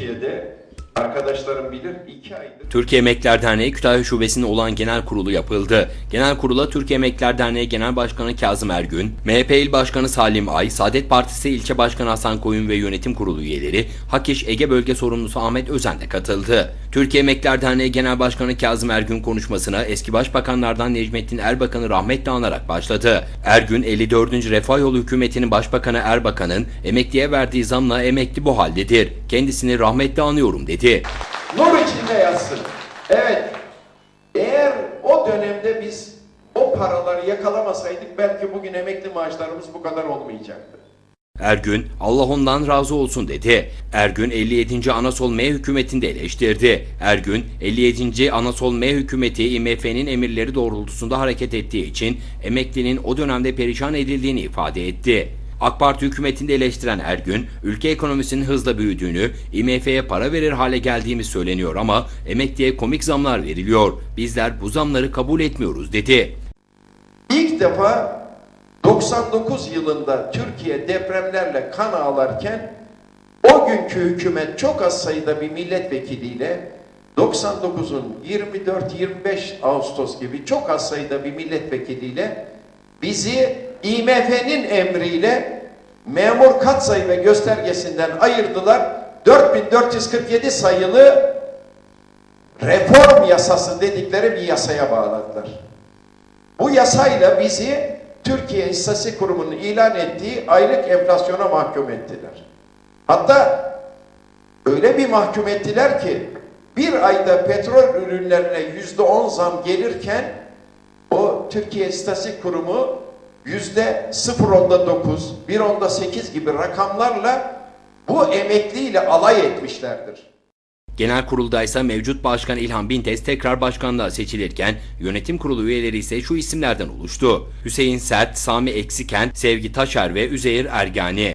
Türkiye'de arkadaşlarım bilir iki aydır Türkiye Emekliler Derneği Kütahya Şubesi'nin olan genel kurulu yapıldı. Genel kurula Türkiye Emekliler Derneği Genel Başkanı Kazım Ergün, MHP İl Başkanı Salim Ay, Saadet Partisi İlçe Başkanı Hasan Koyun ve Yönetim Kurulu üyeleri, Hakiş Ege Bölge Sorumlusu Ahmet Özen de katıldı. Türkiye Emekliler Derneği Genel Başkanı Kazım Ergün konuşmasına eski başbakanlardan Necmettin Erbakan'ı rahmetle anarak başladı. Ergün, 54. Refah Yolu Hükümeti'nin Başbakanı Erbakan'ın emekliye verdiği zamla emekli bu haldedir. Kendisini rahmetle anıyorum dedi. Nur içinde yatsın. Evet, eğer o dönemde biz o paraları yakalamasaydık belki bugün emekli maaşlarımız bu kadar olmayacaktı. Ergün, Allah ondan razı olsun dedi. Ergün 57. Anasol M hükümetini de eleştirdi. Ergün, 57. Anasol M hükümeti IMF'nin emirleri doğrultusunda hareket ettiği için emeklinin o dönemde perişan edildiğini ifade etti. AK Parti hükümetinde eleştiren Ergün, ülke ekonomisinin hızla büyüdüğünü, IMF'ye para verir hale geldiğimiz söyleniyor ama emekliye komik zamlar veriliyor. Bizler bu zamları kabul etmiyoruz dedi. İlk defa 99 yılında Türkiye depremlerle kan ağlarken o günkü hükümet çok az sayıda bir milletvekiliyle 99'un 24-25 Ağustos gibi çok az sayıda bir milletvekiliyle bizi IMF'nin emriyle memur katsayı ve göstergesinden ayırdılar. 4447 sayılı reform yasası dedikleri bir yasaya bağladılar. Bu yasayla bizi Türkiye İstatistik Kurumu'nun ilan ettiği aylık enflasyona mahkum ettiler. Hatta öyle bir mahkum ettiler ki bir ayda petrol ürünlerine yüzde on zam gelirken Türkiye İstatistik Kurumu yüzde 0.9, 1.8 gibi rakamlarla bu emekliyle alay etmişlerdir. Genel kurulda ise mevcut başkan İlhan Bintes tekrar başkanlığa seçilirken yönetim kurulu üyeleri ise şu isimlerden oluştu. Hüseyin Sert, Sami Eksiken, Sevgi Taşer ve Üzeyir Ergani.